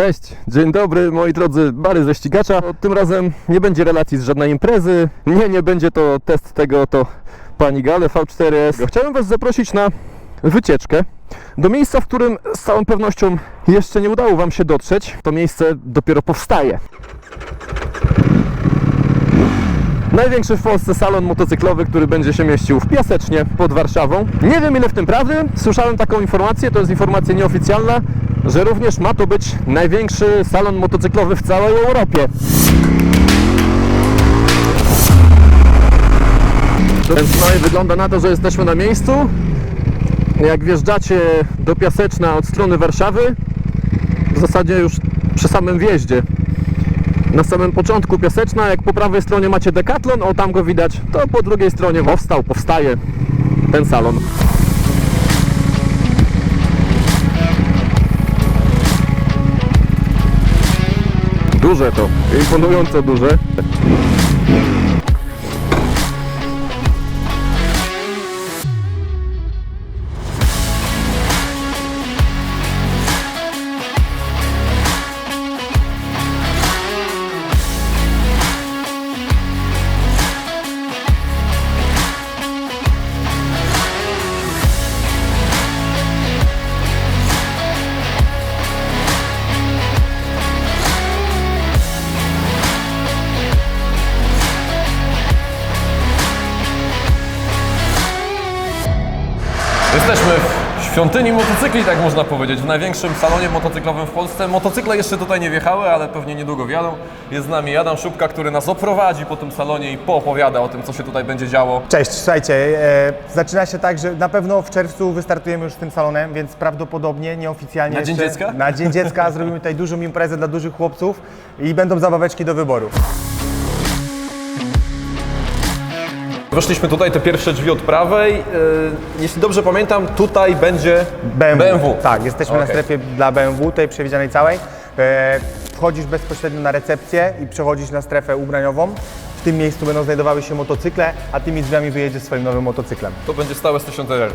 Cześć, dzień dobry moi drodzy, Bary ze ścigacza. Tym razem nie będzie relacji z żadnej imprezy, nie, nie będzie to test tego to Panigale V4S. Chciałem Was zaprosić na wycieczkę do miejsca, w którym z całą pewnością jeszcze nie udało Wam się dotrzeć. To miejsce dopiero powstaje. Największy w Polsce salon motocyklowy, który będzie się mieścił w Piasecznie pod Warszawą. Nie wiem ile w tym prawdy, słyszałem taką informację, to jest informacja nieoficjalna, że również ma to być największy salon motocyklowy w całej Europie. Więc no i wygląda na to, że jesteśmy na miejscu. Jak wjeżdżacie do Piaseczna od strony Warszawy, w zasadzie już przy samym wjeździe na samym początku Piaseczna, jak po prawej stronie macie Decathlon, o tam go widać, to po drugiej stronie powstał, powstaje ten salon. Duże to, imponująco duże. Jesteśmy w świątyni motocykli, tak można powiedzieć, w największym salonie motocyklowym w Polsce. Motocykle jeszcze tutaj nie wjechały, ale pewnie niedługo wjadą. Jest z nami Adam Szubka, który nas oprowadzi po tym salonie i poopowiada o tym, co się tutaj będzie działo. Cześć, słuchajcie, e, zaczyna się tak, że na pewno w czerwcu wystartujemy już z tym salonem, więc prawdopodobnie nieoficjalnie Na Dzień jeszcze, Dziecka? Na Dzień Dziecka zrobimy tutaj dużą imprezę dla dużych chłopców i będą zabaweczki do wyboru. Weszliśmy tutaj, te pierwsze drzwi od prawej. Yy, jeśli dobrze pamiętam, tutaj będzie BMW. Tak, jesteśmy na Okej. strefie dla BMW, tutaj przewidzianej całej. E, Wchodzisz bezpośrednio na recepcję i przechodzisz na strefę ubraniową. W tym miejscu będą znajdowały się motocykle, a tymi drzwiami wyjedziesz swoim nowym motocyklem. To będzie stałe 1000R.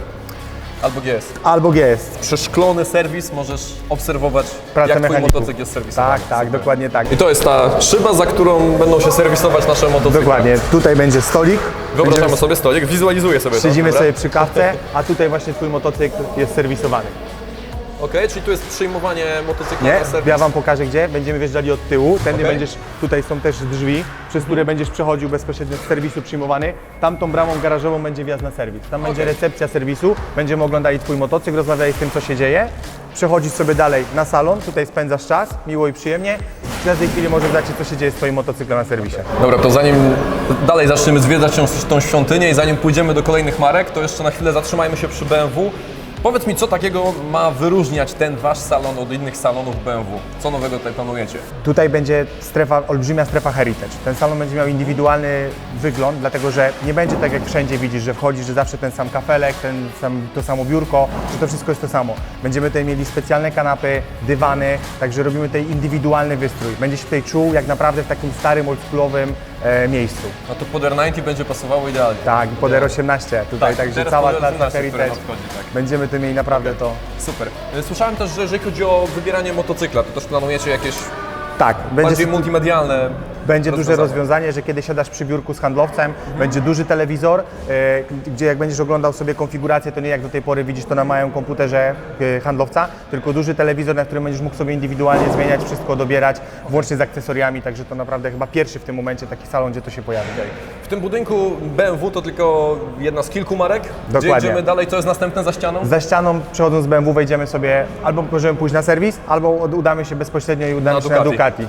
Albo GS. Albo GS. Przeszklony serwis, możesz obserwować, Pracę jak twój mechaników. motocykl jest serwisowany. Tak, tak, dokładnie tak. I to jest ta szyba, za którą będą się serwisować nasze motocykle. Dokładnie. Tutaj będzie stolik. Wyobrażamy Będziemy- sobie stolik, wizualizuję sobie to. Siedzimy dobra? sobie przy kawce, a tutaj właśnie twój motocykl jest serwisowany. Okej, czyli tu jest przyjmowanie motocykla Nie? na serwis. Ja wam pokażę gdzie. Będziemy wjeżdżali od tyłu. Tędy Okej. będziesz, tutaj są też drzwi, przez które będziesz przechodził bezpośrednio z serwisu przyjmowany. Tamtą bramą garażową będzie wjazd na serwis. Tam będzie recepcja serwisu. Będziemy oglądali twój motocykl, rozmawiali z tym, co się dzieje. Przechodzisz sobie dalej na salon, tutaj spędzasz czas, miło i przyjemnie. W każdej chwili możesz zobaczyć, co się dzieje z twoim motocyklem na serwisie. Dobra, to zanim dalej zaczniemy zwiedzać tą, tą świątynię i zanim pójdziemy do kolejnych marek, to jeszcze na chwilę zatrzymajmy się przy BMW. Powiedz mi, co takiego ma wyróżniać ten wasz salon od innych salonów BMW? Co nowego tutaj planujecie? Tutaj będzie strefa, olbrzymia strefa Heritage. Ten salon będzie miał indywidualny wygląd, dlatego że nie będzie tak jak wszędzie widzisz, że wchodzisz, że zawsze ten sam kafelek, ten sam, to samo biurko, że to wszystko jest to samo. Będziemy tutaj mieli specjalne kanapy, dywany, także robimy tutaj indywidualny wystrój. Będziesz się tutaj czuł jak naprawdę w takim starym, oldschoolowym e, miejscu. No to pod R90 będzie pasowało idealnie. Tak, i pod R18 tutaj, Tak, także teraz cała klasa R18, która Heritage. nadchodzi, tak. Będziemy tu mieli naprawdę to. Super. E, Słyszałem też, że jeżeli chodzi o wybieranie motocykla, to też planujecie jakieś Tak, będzie bardziej multimedialne Będzie duże rozwiązanie, że kiedy siadasz przy biurku z handlowcem, będzie duży telewizor, e, gdzie jak będziesz oglądał sobie konfigurację, to nie jak do tej pory widzisz to na małym komputerze e, handlowca, tylko duży telewizor, na którym będziesz mógł sobie indywidualnie zmieniać, wszystko dobierać, włącznie z akcesoriami, także to naprawdę chyba pierwszy w tym momencie taki salon, gdzie to się pojawi. W tym budynku BMW to tylko jedna z kilku marek. Gdzie Dokładnie. idziemy dalej? Co jest następne za ścianą? Za ścianą, przechodząc z BMW, wejdziemy sobie, albo możemy pójść na serwis, albo udamy się bezpośrednio i udamy Na się na Ducati.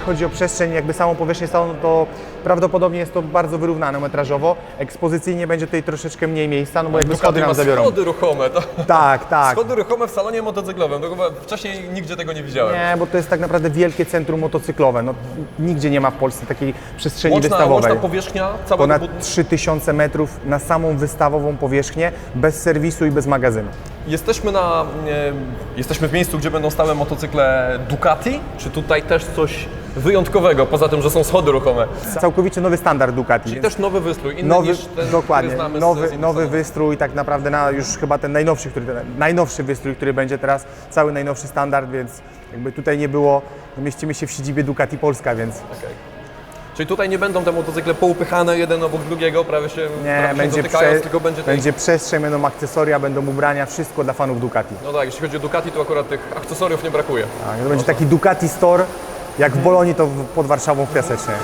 Jeżeli chodzi o przestrzeń, jakby samą powierzchnię salonu, to prawdopodobnie jest to bardzo wyrównane metrażowo. Ekspozycyjnie będzie tutaj troszeczkę mniej miejsca, no bo jakby schody nam zabiorą. schody ruchome. To... Tak, tak. Schody ruchome w salonie motocyklowym. To chyba wcześniej nigdzie tego nie widziałem. Nie, bo to jest tak naprawdę wielkie centrum motocyklowe. No, nigdzie nie ma w Polsce takiej przestrzeni Łączna, wystawowej. łączna powierzchnia całego Ponad budynku. 3000 metrów na samą wystawową powierzchnię, bez serwisu i bez magazynu. Jesteśmy na, e, jesteśmy w miejscu, gdzie będą stałe motocykle Ducati. Czy tutaj też coś wyjątkowego, poza tym, że są schody ruchome. Całkowicie nowy standard Ducati. I też nowy wystrój, inny Nowy, niż ten, dokładnie, znamy z- z nowy, nowy wystrój, tak naprawdę na już chyba ten najnowszy, który, najnowszy wystrój, który będzie teraz, cały najnowszy standard, więc jakby tutaj nie było, mieścimy się w siedzibie Ducati Polska, więc Czyli tutaj nie będą te motocykle poupychane jeden obok drugiego, prawie się, nie, prawie się będzie, dotykają, prze, tylko będzie, tej- będzie przestrzeń, będą akcesoria, będą ubrania, wszystko dla fanów Ducati. No tak, jeśli chodzi o Ducati, to akurat tych akcesoriów nie brakuje. Tak, to będzie taki Ducati Store, jak w Bolonii, to pod Warszawą w Piasecznie.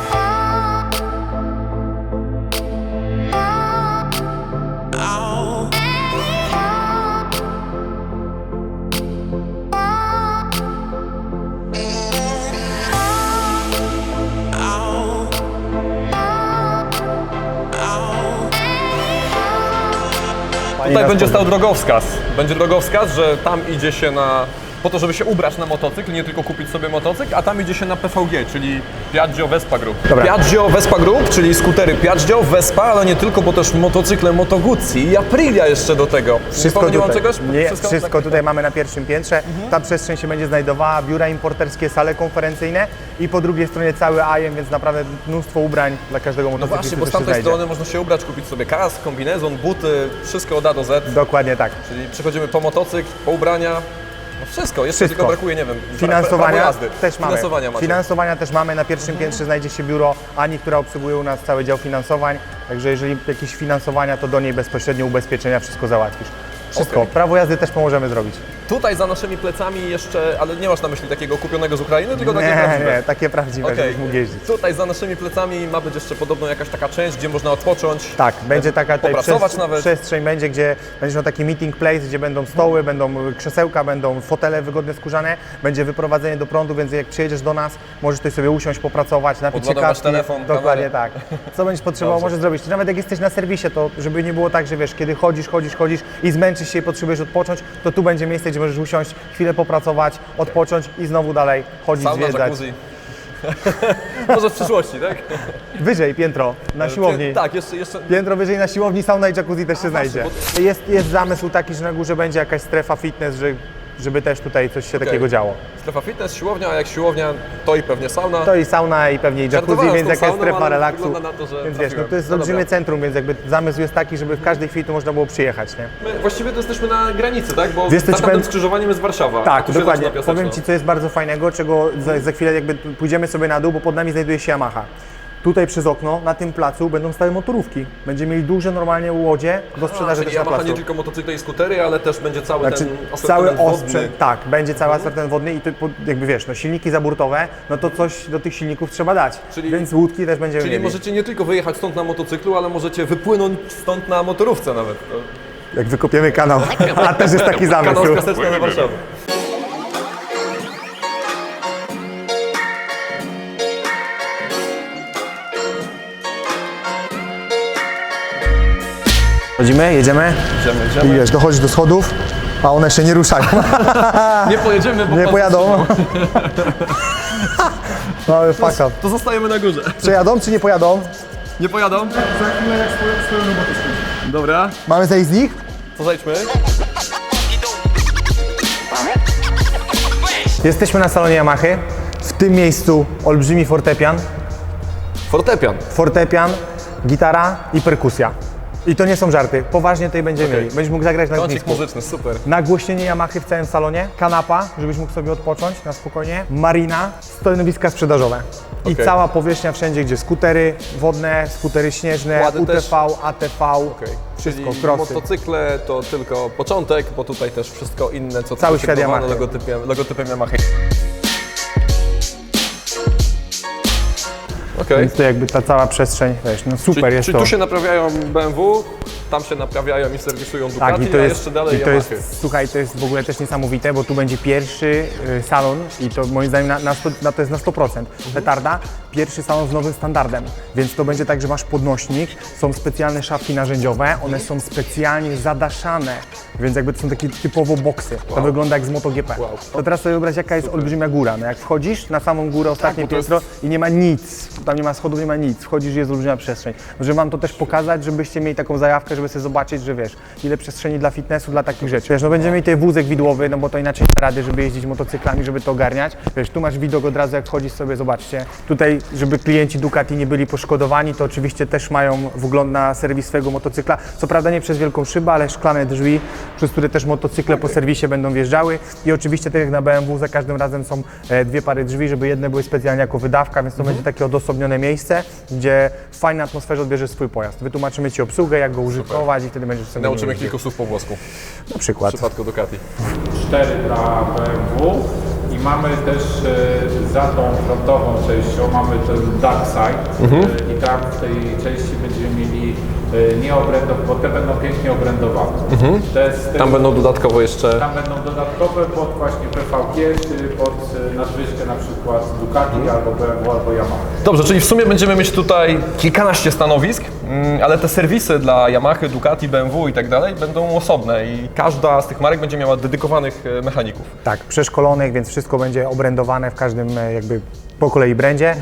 Tutaj będzie stał drogowskaz. Będzie drogowskaz, że tam idzie się na. Po to, żeby się ubrać na motocykl, nie tylko kupić sobie motocykl, a tam idzie się na PVG, czyli Piaggio Vespa Group. Dobra. Piaggio Vespa Group, czyli skutery Piaggio, Vespa, ale nie tylko, bo też motocykle Moto Guzzi i Aprilia jeszcze do tego. Wszystko pomyliłam tutaj, czegoś? nie, wszystko, tak. Mhm. tutaj mamy na pierwszym piętrze. Ta przestrzeń się będzie znajdowała, biura importerskie, sale konferencyjne i po drugiej stronie cały IEM, więc naprawdę mnóstwo ubrań dla każdego No motocyklisty właśnie, bo z tamtej strony można się ubrać, kupić sobie kask, kombinezon, buty, wszystko od A do Z. Dokładnie tak. Czyli przychodzimy po motocykl, po ubrania, no wszystko. Jeszcze Wszystko. tylko brakuje, nie wiem, pra- Finansowania prawo jazdy. też mamy. Finansowania macie. Finansowania też mamy. Na pierwszym piętrze znajdzie się biuro Ani, która obsługuje u nas cały dział finansowań. Także jeżeli jakieś finansowania, to do niej bezpośrednio ubezpieczenia wszystko załatwisz. Wszystko. Okej. Prawo jazdy też pomożemy zrobić. Tutaj za naszymi plecami jeszcze, ale nie masz na myśli takiego kupionego z Ukrainy, tylko takie Nie, prawdziwe. nie, takie prawdziwe, Okej. żebyś mógł jeździć. Tutaj za naszymi plecami ma być jeszcze podobno jakaś taka część, gdzie można odpocząć. Tak, będzie taka tutaj Popracować przes- nawet. przestrzeń, będzie, gdzie będziesz miał taki meeting place, gdzie będą stoły, będą krzesełka, będą fotele wygodne skórzane, będzie wyprowadzenie do prądu, więc jak przyjedziesz do nas, możesz tutaj sobie usiąść, popracować, napić się Podładować kawki. telefon, Dokładnie kamerę. tak. Co będziesz potrzebował, Dobrze. możesz zrobić. Nawet jak jesteś na serwisie, to żeby nie było tak, że wiesz, kiedy chodzisz, chodzisz, chodzisz i zmęczysz się i potrzebujesz odpocząć, to tu będzie miejsce, gdzie możesz usiąść, chwilę popracować, odpocząć i znowu dalej chodzić, Sauna, zwiedzać. jacuzzi. Może w przyszłości, tak? Wyżej piętro, na siłowni. Tak, jeszcze, jeszcze Piętro wyżej na siłowni, sauna i jacuzzi też się znajdzie. Jest, jest zamysł taki, że na górze będzie jakaś strefa fitness, że, żeby też tutaj coś się takiego działo. strefa fitness, siłownia, a jak siłownia, to i pewnie sauna. To i sauna i pewnie i jacuzzi, więc jakaś sauną, strefa relaksu. to, że Więc wiesz, no to jest No olbrzymie dobra. centrum, więc jakby zamysł jest taki, żeby w każdej chwili tu można było przyjechać, nie? My właściwie to jesteśmy na granicy, tak? Bo tamtym skrzyżowaniem jest Warszawa. Tak, dokładnie. Powiem. Ci, co jest bardzo fajnego, czego za, za chwilę jakby pójdziemy sobie na dół, bo pod nami znajduje się Yamaha. Tutaj przez okno, na tym placu będą stały motorówki. Będziemy mieli duże normalnie łodzie do A, sprzedaży czyli też na Yamaha placu. nie tylko motocykle i skutery, ale też będzie cały Znaczy, ten cały osprzęt, wodny. tak, będzie cały asortyment wodny i to, po- jakby wiesz, no silniki zaburtowe, no to coś do tych silników trzeba dać, Czyli- więc łódki też będziemy Czyli mieli. możecie nie tylko wyjechać stąd na motocyklu, ale możecie wypłynąć stąd na motorówce nawet. To Jak wykopiemy kanał, a też jest taki zamysł. Kanał z Piaseczna na Warszawę. Chodzimy, jedziemy Idziemy, i idziemy. wiesz, dochodzisz do schodów, a one się nie ruszają, Nie pojedziemy, bo nie pan- pojadą. Mamy fuck up. To zostajemy na górze. Przejadą czy nie pojadą? Nie pojadą? Za chwilę jak swoją robotę Dobra. Mamy zejść z nich? To zejdźmy. Jesteśmy na salonie Yamahy. W tym miejscu olbrzymi fortepian, Fortepian. fortepian, gitara i perkusja. I to nie są żarty, poważnie tutaj będziemy Okej. mieli. Będziesz mógł zagrać na Kącik lotnisku. muzyczny, super. Nagłośnienie Yamahy w całym salonie, kanapa, żebyś mógł sobie odpocząć na spokojnie, marina, stanowiska sprzedażowe. I Okej. cała powierzchnia wszędzie, gdzie skutery wodne, skutery śnieżne, Kłady UTV, też? ATV, Okej. wszystko, Czyli crossy. motocykle to tylko początek, bo tutaj też wszystko inne, co Cały świat Yamaha. logotypem, logotypem Yamaha. Okej. Więc to jakby ta cała przestrzeń, wiesz, no super Czyli, jest czyli to. tu się naprawiają BMW, tam się naprawiają i serwisują Ducati, Tak, i to a jest, jeszcze dalej i to Yamaha. jest, słuchaj, to jest w ogóle też niesamowite, bo tu będzie pierwszy y, salon i to moim zdaniem na, na, sto, na, to jest na 100% Mhm. petarda. Pierwszy salon z nowym standardem, więc to będzie tak, że masz podnośnik, są specjalne szafki narzędziowe, one są specjalnie zadaszane, więc jakby to są takie typowo boksy. To wygląda jak z MotoGP. To teraz sobie wyobraź, jaka jest olbrzymia góra. No jak wchodzisz na samą górę, ostatnie bo to jest- piętro i nie ma nic, tam nie ma schodów, nie ma nic, wchodzisz i jest olbrzymia przestrzeń. Żeby wam to też pokazać, żebyście mieli taką zajawkę, żeby sobie zobaczyć, że wiesz, ile przestrzeni dla fitnessu, dla takich rzeczy. Wiesz, no będziemy mieli tutaj wózek widłowy, no bo to inaczej nie rady, żeby jeździć motocyklami, żeby to ogarniać. Wiesz, tu masz widok od razu, jak wchodzisz sobie, zobaczcie. Tutaj, żeby klienci Ducati nie byli poszkodowani, to oczywiście też mają wgląd na serwis swojego motocykla. Co prawda nie przez wielką szybę, ale szklane drzwi, przez które też motocykle po serwisie będą wjeżdżały. I oczywiście, tak jak na BMW, za każdym razem są e, dwie pary drzwi, żeby jedne były specjalnie jako wydawka, więc to będzie takie odosobnione miejsce, gdzie w fajnej atmosferze odbierzesz swój pojazd. Wytłumaczymy Ci obsługę, jak go użytkować i wtedy będziesz sobie Nauczymy kilku słów po włosku. Na w przykład. przypadku Ducati. 4 dla BMW i mamy też e, za tą frontową częścią mamy ten dark side. E, i tam w tej części będziemy mieli e, nie obrędowe, bo te będą pięknie obrędowane. Te z tyłu- Tam będą dodatkowo jeszcze tam będą dodatkowe pod właśnie PVG, czy pod e, nadwyżkę na przykład Ducati albo BMW albo Yamaha. Dobrze, czyli w sumie będziemy mieć tutaj kilkanaście stanowisk, mm, ale te serwisy dla Yamaha, Ducati, BMW i tak dalej będą osobne i każda z tych marek będzie miała dedykowanych e, mechaników. Tak, przeszkolonych, więc wszystko będzie obrędowane w każdym e, jakby po kolei brandzie.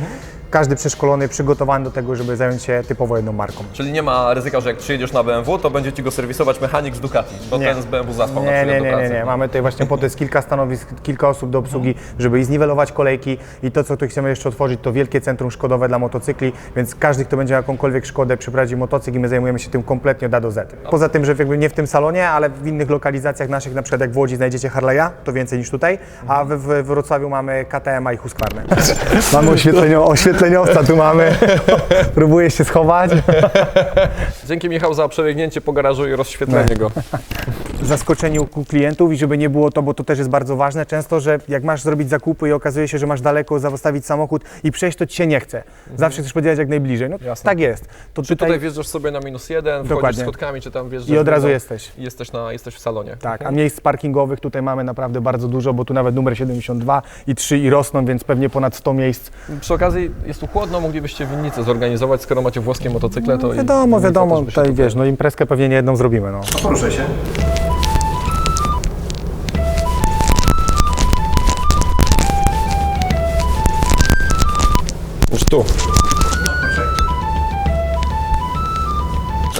Każdy przeszkolony, przygotowany do tego, żeby zająć się typowo jedną marką. Czyli nie ma ryzyka, że jak przyjedziesz na BMW, to będzie ci go serwisować mechanik z Ducati, bo ten z BMW zaspał na Nie, przykład nie, do nie, pracy. nie, nie. Mamy tutaj właśnie po to jest kilka stanowisk, kilka osób do obsługi, żeby i zniwelować kolejki i to, co tu chcemy jeszcze otworzyć, to wielkie centrum szkodowe dla motocykli, więc każdy, kto będzie miał jakąkolwiek szkodę, przyprowadzi motocykl i my zajmujemy się tym kompletnie od A do Z. Poza tym, że jakby nie w tym salonie, ale w innych lokalizacjach naszych, na przykład jak w Łodzi znajdziecie Harley'a, to więcej niż tutaj, a w, w Wrocławiu mamy KTM i Husqvarnę. mamy oświetlenio, oświetleniowca, tu mamy. Próbuję się schować. Dzięki Michał za przebiegnięcie po garażu i rozświetlenie go. zaskoczeniu u klientów i żeby nie było to, bo to też jest bardzo ważne, często, że jak masz zrobić zakupy i okazuje się, że masz daleko zastawić samochód i przejść, to ci się nie chce. Zawsze chcesz podjechać jak najbliżej. No tak jest. To Czy tutaj, wjeżdżasz sobie na minus jeden, wchodzisz Dokładnie. schodkami, czy tam wjeżdżasz i od razu jesteś. i Jesteś, na, jesteś w salonie. Tak, a miejsc parkingowych tutaj mamy naprawdę bardzo dużo, bo tu nawet numer 72 i 3 i rosną, więc pewnie ponad 100 miejsc. Przy okazji jest tu chłodno, moglibyście winnicę zorganizować, skoro macie włoskie motocykle, to i Wiadomo, winnica wiadomo, też by się tutaj tutaj- wiesz, no imprezkę pewnie nie jedną zrobimy, no. Poruszaj się. Już tu.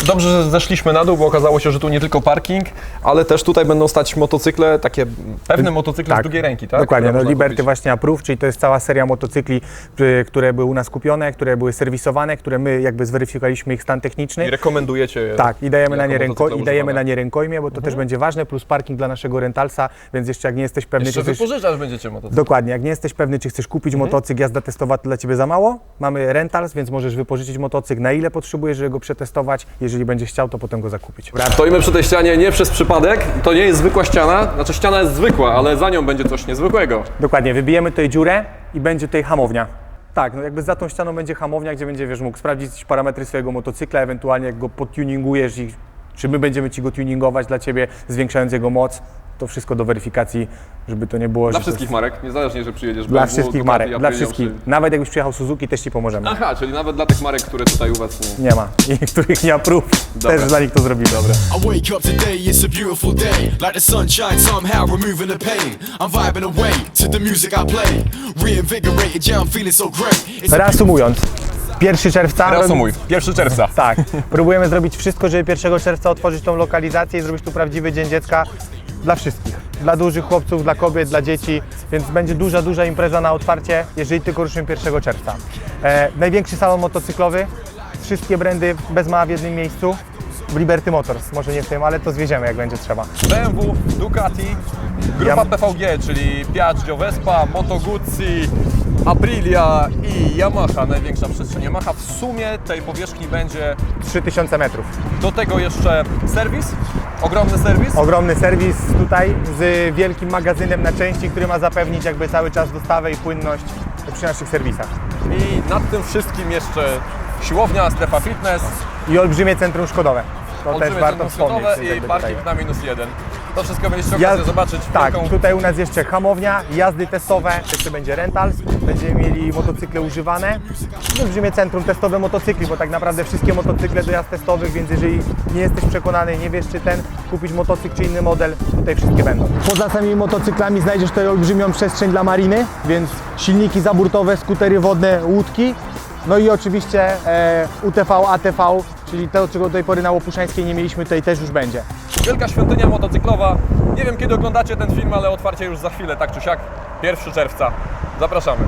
Dobrze, że zeszliśmy na dół, bo okazało się, że tu nie tylko parking, ale też tutaj będą stać motocykle, takie pewne motocykle z drugiej ręki, tak? Dokładnie, Które no można Liberty kupić. właśnie Approve, czyli to jest cała seria motocykli, y, które były u nas kupione, które były serwisowane, które my jakby zweryfikowaliśmy ich stan techniczny. I rekomendujecie je. Tak, i dajemy, na jako nie, ręko, motocykle i dajemy używane. na nie rękojmie, bo to też będzie ważne, plus parking dla naszego rentalsa, więc jeszcze jak nie jesteś pewny, Jeszcze czy chcesz... wypożyczasz będziecie motocykle. Dokładnie, jak nie jesteś pewny, czy chcesz kupić motocykl, jazda testowa to dla Ciebie za mało, mamy rentals, więc możesz wypożyczyć motocykl, na ile potrzebujesz, żeby go przetestować, jeżeli będziesz chciał, to potem go zakupić. Stoimy przy tej ścianie nie przez przypadek, to nie jest zwykła ściana, znaczy ściana jest zwykła, ale za nią będzie coś niezwykłego. Dokładnie, wybijemy tutaj dziurę i będzie tutaj hamownia. Tak, no jakby za tą ścianą będzie hamownia, gdzie będzie, wiesz, mógł sprawdzić parametry swojego motocykla, ewentualnie jak go podtuningujesz i czy my będziemy Ci go tuningować dla Ciebie, zwiększając jego moc. To wszystko do weryfikacji, żeby to nie było, Dla że wszystkich to marek, niezależnie, że przyjedziesz jest... Dla BMW, wszystkich Ducati, marek, dla Aprilia, wszystkich. czy- Nawet jakbyś przyjechał Suzuki, też Ci pomożemy. Aha, czyli nawet dla tych marek, które tutaj u Was nie... Nie ma. I których nie prób, Dobra. też dla nich to zrobimy. Dobra. I wake up today, it's a beautiful day. Like the sunshine, somehow removing the pain. I'm vibing away to the music I play. Reinvigorated, yeah, I'm feeling so great. It's a Reasumując, 1 czerwca... Reasumuj, 1 czerwca. Tak, próbujemy zrobić wszystko, żeby 1 czerwca otworzyć tą lokalizację i zrobić tu prawdziwy Dzień Dziecka dla wszystkich. Dla dużych chłopców, dla kobiet, dla dzieci, więc będzie duża, duża impreza na otwarcie, jeżeli tylko ruszymy 1 czerwca. E, największy salon motocyklowy, wszystkie brandy bez mała w jednym miejscu. W Liberty Motors, może nie w tym, ale to zwieziemy jak będzie trzeba. BMW, Ducati, grupa PVG, czyli Piaggio, Vespa, Moto Guzzi, Aprilia i Yamaha, największa przestrzeń Yamaha. W sumie tej powierzchni będzie 3000 metrów. do tego jeszcze serwis, ogromny serwis. Ogromny serwis tutaj z wielkim magazynem na części, który ma zapewnić jakby cały czas dostawę i płynność przy naszych serwisach. I nad tym wszystkim jeszcze siłownia, strefa fitness, I olbrzymie centrum szkodowe. To też warto wspomnieć. sklepowe jakby i tutaj. parking na minus jeden. To wszystko mieliście okazję Jazd- zobaczyć. Tak, Wielką... tutaj u nas jeszcze hamownia, jazdy testowe, jeszcze będzie rentals, będziemy mieli motocykle używane. Olbrzymie centrum testowe motocykli, bo tak naprawdę wszystkie motocykle do jazd testowych, więc jeżeli nie jesteś przekonany, nie wiesz czy ten, kupić motocykl czy inny model, tutaj wszystkie będą. Poza samymi motocyklami znajdziesz tutaj olbrzymią przestrzeń dla mariny, więc silniki zaburtowe, skutery wodne, łódki. No i oczywiście e, UTV, ATV, czyli to, czego do tej pory na Łopuszańskiej nie mieliśmy, tutaj też już będzie. Wielka świątynia motocyklowa. Nie wiem kiedy oglądacie ten film, ale otwarcie już za chwilę, tak czy siak. 1 czerwca. Zapraszamy.